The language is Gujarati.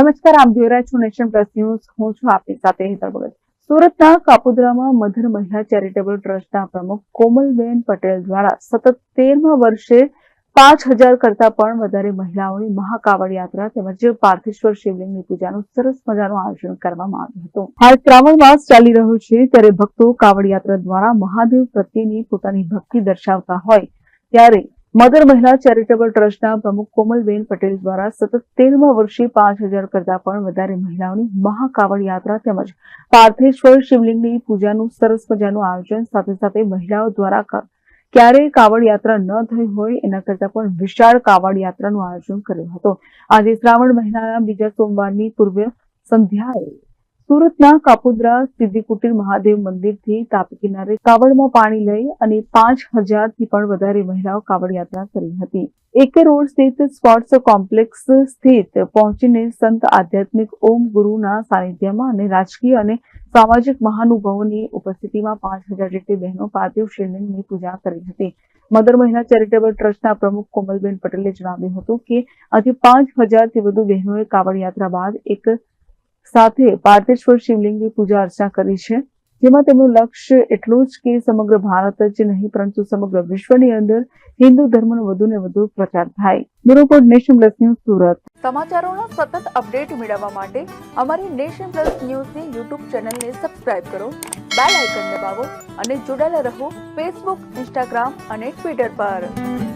નમસ્કાર આપ જોઈ રહ્યા છો નેશન પ્લસ ન્યૂઝ. હું છું આપની સાથે હેતર ભગત. સુરતના કાપોદ્રામાં મધર મહિલા ચેરિટેબલ ટ્રસ્ટના પ્રમુખ કોમલબેન પટેલ દ્વારા સતત તેરમા વર્ષે પાંચ હજાર કરતા પણ વધારે મહિલાઓની મહાકાવડ યાત્રા તેમજ પાર્થેશ્વર શિવલિંગની પૂજાનું સરસ મજાનું આયોજન કરવામાં આવ્યું હતું. હાલ શ્રાવણ માસ ચાલી રહ્યો છે, ત્યારે ભક્તો કાવડ યાત્રા દ્વારા મહાદેવ પ્રત્યેની પોતાની ભક્તિ દર્શાવતા હોય ત્યારે મધર મહિલા ચેરિટેબલ ટ્રસ્ટના પ્રમુખ કોમલબેન પટેલ દ્વારા સતત તેરમા વર્ષે પાંચ હજાર કરતા પણ વધારે મહિલાઓની મહાકાવડ યાત્રા તેમજ પાર્થેશ્વર શિવલિંગની પૂજાનું, સરસ મજાનું આયોજન સાથે સાથે મહિલાઓ દ્વારા ક્યારેય કાવડ યાત્રા ન થઈ હોય એના કરતા પણ વિશાળ કાવડ યાત્રાનું આયોજન કર્યું હતું. આજે શ્રાવણ મહિનાના બીજા સોમવારની પૂર્વ સંધ્યાએ સુરતના કાપોદ્રા સિદ્ધિ કુટીર મહાદેવ મંદિરથી તાપી કિનારે કાવડમાં પાણી લઈ અને પાંચ હજારથી પણ વધારે મહિલાઓ કાવડ યાત્રા કરી હતી. એકે રોડ સ્થિત સ્પોર્ટ્સ કોમ્પ્લેક્સ સ્થિત પહોંચીને સંત આધ્યાત્મિક ઓમ ગુરુના સાનિધ્યમાં અને રાજકીય અને સામાજિક મહાનુભાવોની ઉપસ્થિતિમાં પાંચ હજાર જેટલી બહેનો પાર્થિવ શિવલિંગની પૂજા કરી હતી. મધર મહિલા ચેરિટેબલ ટ્રસ્ટના પ્રમુખ કોમલબેન પટેલે જણાવ્યું હતું કે આજે પાંચ હજારથી વધુ બહેનોએ કાવડ યાત્રા બાદ એક સાથે પાર્થેશ્વર શિવલિંગની પૂજા અર્ચના કરી છે. જેમાં તેમનું લક્ષ્ય એટલું જ કે સમગ્ર ભારત જ નહીં, પરંતુ સમગ્ર વિશ્વની અંદર હિન્દુ ધર્મનો વધુ ને વધુ પ્રચાર થાય. Bureau nation plus news Surat. સમાચારોનો સતત અપડેટ મેળવવા માટે અમારી નેશન પ્લસ ન્યૂઝની યુટ્યુબ ચેનલને સબસ્ક્રાઇબ કરો, બેલ આઇકન દબાવો અને જોડાયેલા રહો ફેસબુક, ઇન્સ્ટાગ્રામ અને ટ્વિટર પર.